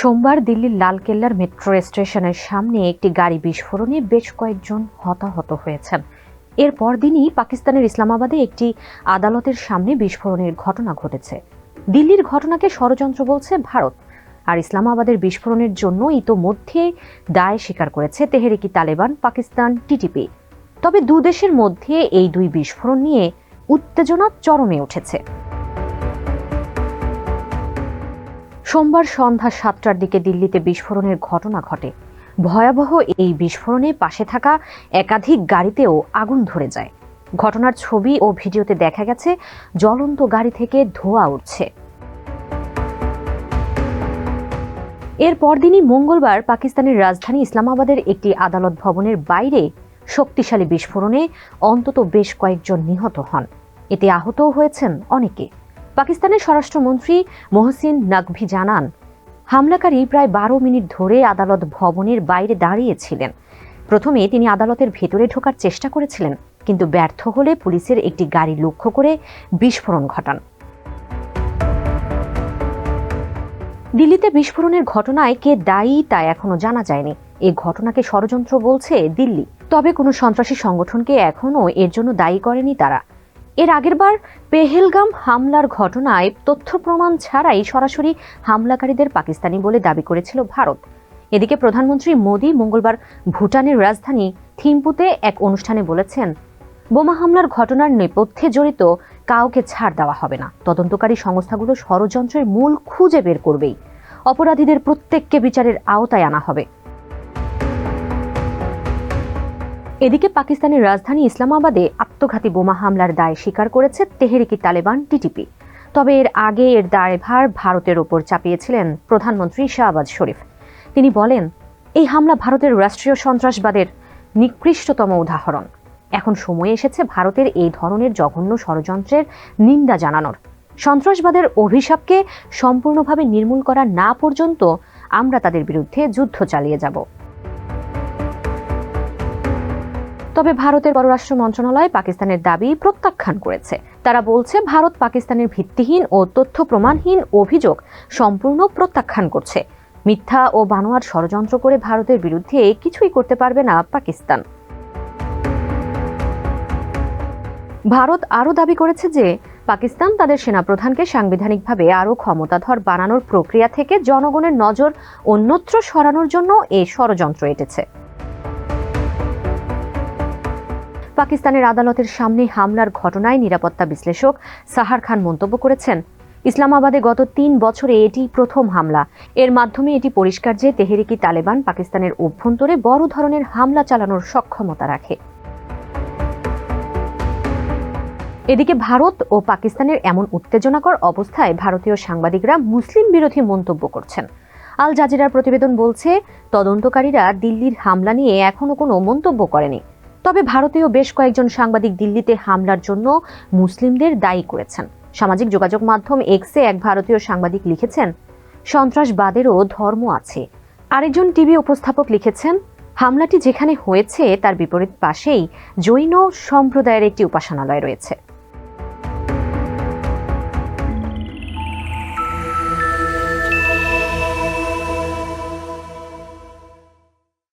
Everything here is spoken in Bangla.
সোমবার দিল্লির লালকেল্লার মেট্রো স্টেশনের সামনে একটি গাড়ি বিস্ফোরণে বেশ কয়েকজন হতাহত হয়েছেন। এর দিনই পাকিস্তানের ইসলামাবাদে একটি আদালতের সামনে বিস্ফোরণের ঘটনা ঘটেছে। দিল্লির ঘটনাকে ষড়যন্ত্র বলছে ভারত, আর ইসলামাবাদের বিস্ফোরণের জন্য ইতোমধ্যে দায় স্বীকার করেছে তেহরিকি তালেবান পাকিস্তান টিটিপি। তবে দু দেশের মধ্যে এই দুই বিস্ফোরণ নিয়ে উত্তেজনা চরমে উঠেছে। সোমবার সন্ধ্যা সাতটার দিকে দিল্লিতে বিস্ফোরণের ঘটনা ঘটে। ভয়াবহ এই বিস্ফোরণে পাশে থাকা একাধিক গাড়িতেও আগুন ধরে যায়। ঘটনার ছবি ও ভিডিওতে দেখা গেছে, জ্বলন্ত গাড়ি থেকে ধোঁয়া উঠছে। এর পরদিনই মঙ্গলবার পাকিস্তানের রাজধানী ইসলামাবাদের একটি আদালত ভবনের বাইরে শক্তিশালী বিস্ফোরণে অন্তত বেশ কয়েকজন নিহত হন। এতে আহতও হয়েছেন অনেকে। পাকিস্তানের স্বরাষ্ট্রমন্ত্রী মোহসিন নাকভি জানান, হামলাকারী প্রায় বারো মিনিট ধরে আদালত ভবনের বাইরে দাঁড়িয়েছিলেন। প্রথমে তিনি আদালতের ভেতরে ঢোকার চেষ্টা করেছিলেন, কিন্তু ব্যর্থ হলে পুলিশের একটি গাড়ি লক্ষ্য করে বিস্ফোরণ ঘটান। দিল্লিতে বিস্ফোরণের ঘটনায় কে দায়ী তা এখনও জানা যায়নি। এই ঘটনাকে ষড়যন্ত্র বলছে দিল্লি। তবে কোনো সন্ত্রাসী সংগঠনকে এখনও এর জন্য দায়ী করেনি তারা। এর আগেরবার পেহেলগাম হামলার ঘটনায় তথ্য প্রমাণ ছাড়াই সরাসরি হামলাকারীদের পাকিস্তানি বলে দাবি করেছিল ভারত। এদিকে প্রধানমন্ত্রী মোদী মঙ্গলবার ভুটানের রাজধানী থিম্পুতে এক অনুষ্ঠানে বলেছেন, বোমা হামলার ঘটনার নেপথ্যে জড়িত কাউকে ছাড় দেওয়া হবে না। তদন্তকারী সংস্থাগুলো ষড়যন্ত্রের মূল খুঁজে বের করবেই। অপরাধীদের প্রত্যেককে বিচারের আওতায় আনা হবে। এদিকে পাকিস্তানের রাজধানী ইসলামাবাদে আত্মঘাতী বোমা হামলার দায় স্বীকার করেছে তেহরিকি তালেবান টিটিপি। তবে এর আগে এর দায়ভার ভারতের ওপর চাপিয়েছিলেন প্রধানমন্ত্রী শাহবাজ শরীফ। তিনি বলেন, এই হামলা ভারতের রাষ্ট্রীয় সন্ত্রাসবাদের নিকৃষ্টতম উদাহরণ। এখন সময় এসেছে ভারতের এই ধরনের জঘন্য ষড়যন্ত্রের নিন্দা জানানোর। সন্ত্রাসবাদের অভিশাপকে সম্পূর্ণভাবে নির্মূল করা না পর্যন্ত আমরা তাদের বিরুদ্ধে যুদ্ধ চালিয়ে যাব। তবে ভারতের পররাষ্ট্র মন্ত্রণালয় পাকিস্তানের দাবি প্রত্যাখ্যান করেছে। তারা বলছে, ভারত পাকিস্তানের ভিত্তিহীন ও তথ্য প্রমাণহীন অভিযোগ সম্পূর্ণ প্রত্যাখ্যান করছে। মিথ্যা ও বানোয়ার ষড়যন্ত্র করে ভারতের বিরুদ্ধে কিছুই করতে পারবে না পাকিস্তান। ভারত আরও দাবি করেছে যে, পাকিস্তান তাদের সেনাপ্রধানকে সাংবিধানিকভাবে আরও ক্ষমতাধর বানানোর প্রক্রিয়া থেকে জনগণের নজর অন্যত্র সরানোর জন্য এই ষড়যন্ত্র এটেছে। পাকিস্তানের আদালতের সামনে হামলার ঘটনায় নিরাপত্তা বিশ্লেষক সাহার খান মন্তব্য করেছেন, ইসলামাবাদে গত তিন বছরে এটি প্রথম হামলা। এর মাধ্যমে এটি পরিষ্কার যে তেহরিকি তালেবান পাকিস্তানের অভ্যন্তরে বড় ধরনের হামলা চালানোর সক্ষমতা রাখে। এদিকে ভারত ও পাকিস্তানের এমন উত্তেজনাকর অবস্থায় ভারতীয় সাংবাদিকরা মুসলিম বিরোধী মন্তব্য করছেন। আল জাজিরার প্রতিবেদন বলছে, তদন্তকারীরা দিল্লির হামলা নিয়ে এখনও কোনো মন্তব্য করেনি। তবে ভারতীয় বেশ কয়েকজন সাংবাদিক দিল্লিতে হামলার জন্য মুসলিমদের দায়ী করেছেন। সামাজিক যোগাযোগ মাধ্যম এক্সে এক ভারতীয় সাংবাদিক লিখেছেন, সন্ত্রাসবাদেরও ধর্ম আছে। আরেকজন টিভি উপস্থাপক লিখেছেন, হামলাটি যেখানে হয়েছে তার বিপরীত পাশেই জৈন সম্প্রদায়ের একটি উপাসনালয় রয়েছে।